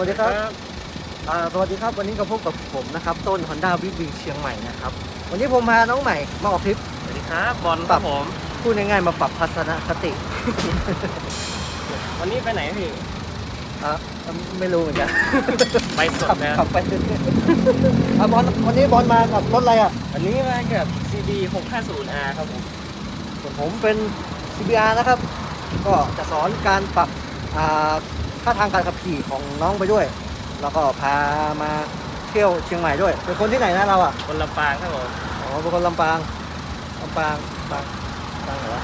วัสดีครับอ่าสวัสดีครับ วันนี้ก็พบกับผมนะครับ ต้น Honda w i v เชียงใหม่นะครับ วันนี้ผมพาน้องใหม่มาออกทริป สวัสดีครับบอลครับผม พูดง่ายๆมาปรับทัศนคติ วันนี้ไปไหนพี่ อะไม่รู้เหมือนกันไปสขัดบนะขับไปเรื่อยๆอะบอลวันนี้บอลมากับรถอะไรอะ อันนี้มากับ CB 650R ครับผม ส่วนผมเป็น CBR นะครับ ก็จะสอนการปรับอ่า ท่าทางการขับขี่ของน้องไปด้วย แล้วก็พามาเที่ยวเชียงใหม่ด้วยเป็นคนที่ไหนนะเราอะคนลำปางครับผมอ๋อเป็นคนลำปางลำปางลำปางลำปางเหรอวะ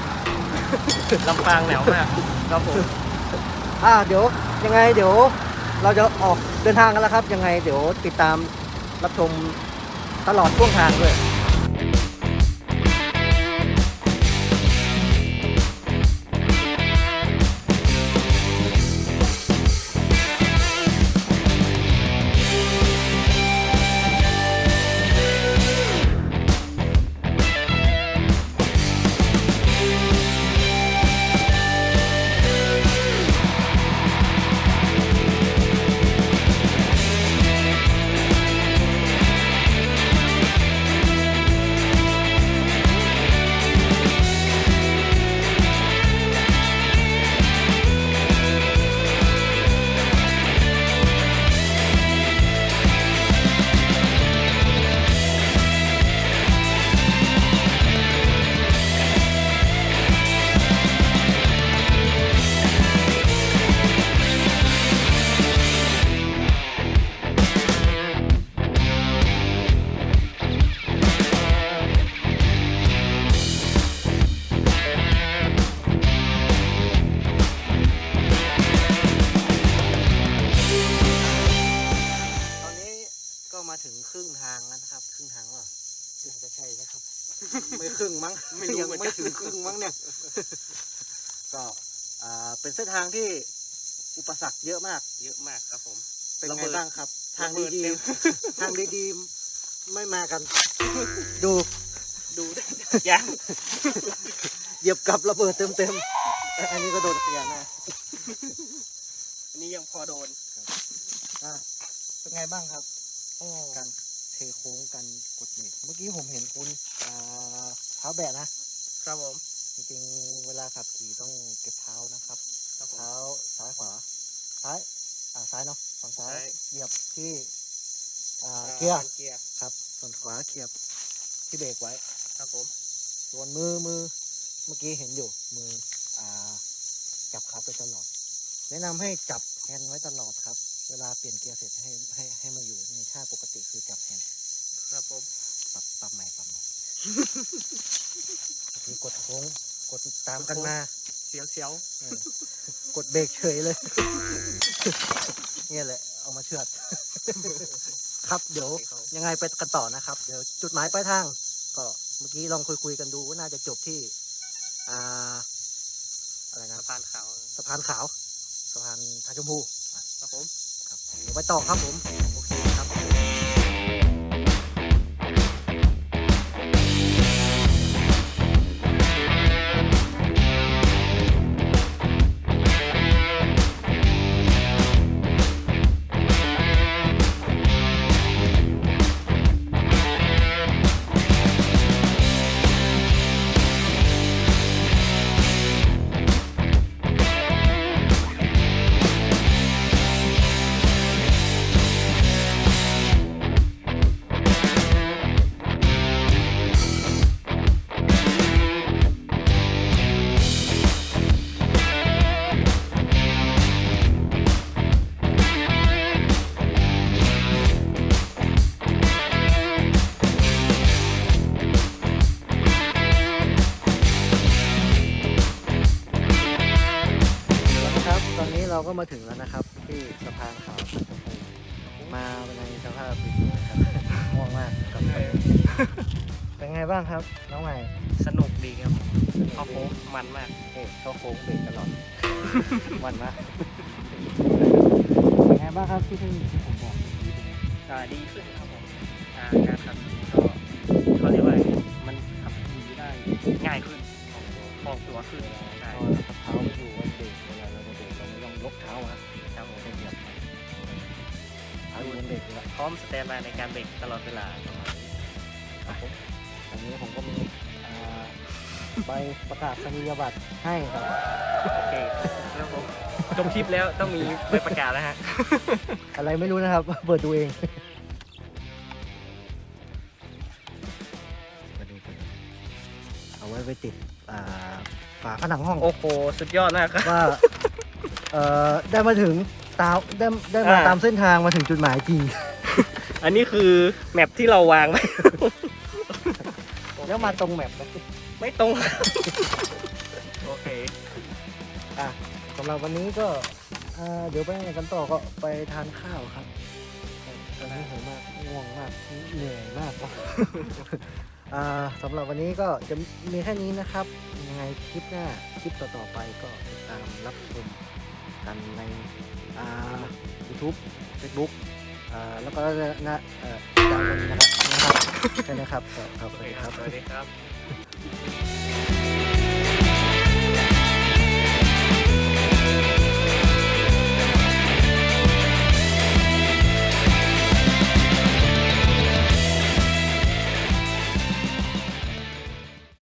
ลำปางหนาวมากครับผมอ่าเดี๋ยวยังไงเดี๋ยว เราจะออกเดินทางกันแล้วครับ ยังไงเดี๋ยวติดตามรับชมตลอดช่วงทางด้วย ไม่ครึ่งมั้งไม่รู้ยังเหมือนกันไม่ถึงครึ่งมั้งเนี่ย ก็อ่าเป็นเส้นทางที่อุปสรรคเยอะมาก เยอะมากครับผม เป็นระไงเบิดบ้างครับ ทางระเบิดดีเต็ม ๆทางดีๆไม่มากัน ดูดูได้ยางเหยียบกับระเบิดเต็มๆเอ้ยอันนี้ก็โดนขยานนะอันนี้ยังพอโดนอะเป็นไงบ้างครับ การ เทโค้งการกดเบรกเมื่อกี้ผมเห็นคุณอ่าเท้าแบะนะ ครับผมจริงๆเวลาขับขี่ต้องเก็บเท้านะครับ ครับผมเท้าซ้ายขวา ซ้าย อ่าซ้ายเนาะฝั่งซ้ายซ้าย เหยียบที่อ่าอ่าเกียร์เกียร์ครับ ส่วนขวาเกียบที่เบรกไว้ ครับผมส่วนมือมือเมื่อกี้เห็นอยู่มืออ่าจับขาไปตลอด แนะนำให้จับแฮนด์ไว้ตลอดครับ เวลาเปลี่ยนเกียร์เสร็จให้ให้ให้มาอยู่ในท่าปกติคือจับแฮนด์ครับผมปรับปรับใหม่ปรับใหม่เมื่อกี้กดโค้งกดตามกันมา เสียวเสียวเออกดเบรกเฉยเลย เนี่ยแหละ เอามาเชือด ครับเดี๋ยวยังไงไปกันต่อนะครับ เดี๋ยวจุดหมายปลายทาง ก็เมื่อกี้ลองคุยคุยๆกันดูว่าน่าจะจบที่ อ่า อะไรนะสะพานขาวสะพานขาวสะพานทาชมพูอะครับผมครับ เดี๋ยวไปต่อครับผมโอเค ก็มาถึงแล้วนะครับ ที่สะพานขาวสันตะพูมาในสภาพปิดเลยครับง่วงมากกับเป็นไงบ้างครับ น้องใหม่สนุกดีครับเข้าโค้งมันมากเอ๊ะเข้าโค้งเบรกตลอดวันมากเป็นไงบ้างครับที่ที่ที่ผมบอกอ่าดีขึ้นครับผมอ่าการขับขี่ก็เขาเรียกว่าไงมันขับขี่ได้ง่ายขึ้นคล่องตัวขึ้นใช่ มสแตนบายในการเบรกตลอดเวลาครับผมอันนี้ผมก็มีอ่าใบประกาศนียบัตรให้ครับโอเคแล้วผมจบคลิปแล้วต้องมีใบประกาศแล้วฮะ อะไรไม่รู้นะครับ เปิดดูเอง มาดูกันเอาไว้ไปติดอ่าฝาผนังห้อง โอ้โห สุดยอดมากครับ ว่าเอ่อได้มาถึงตามได้ได้มาอ่า ตามเส้นทางมาถึงจุดหมายจริง อันนี้คือแมปที่เราวางไว้ แล้วมาตรงแมปนะไม่ตรง โอเค สำหรับวันนี้ก็อ่าเดี๋ยวไปไหนกันต่อก็ไปทานข้าวครับตอนนี้หิวมากง่วงมากเหนื่อยมากครับ อ่าสำหรับวันนี้ก็จะมีแค่นี้นะครับยังไงคลิปหน้าคลิปต่อๆไปก็ติดตามรับชมกันในอ่า YouTube Facebook แล้วก็จะนอ่อางวันนะครับนะครับใช่ไหมครับครับสวัสดีครับ สวัสดีครับ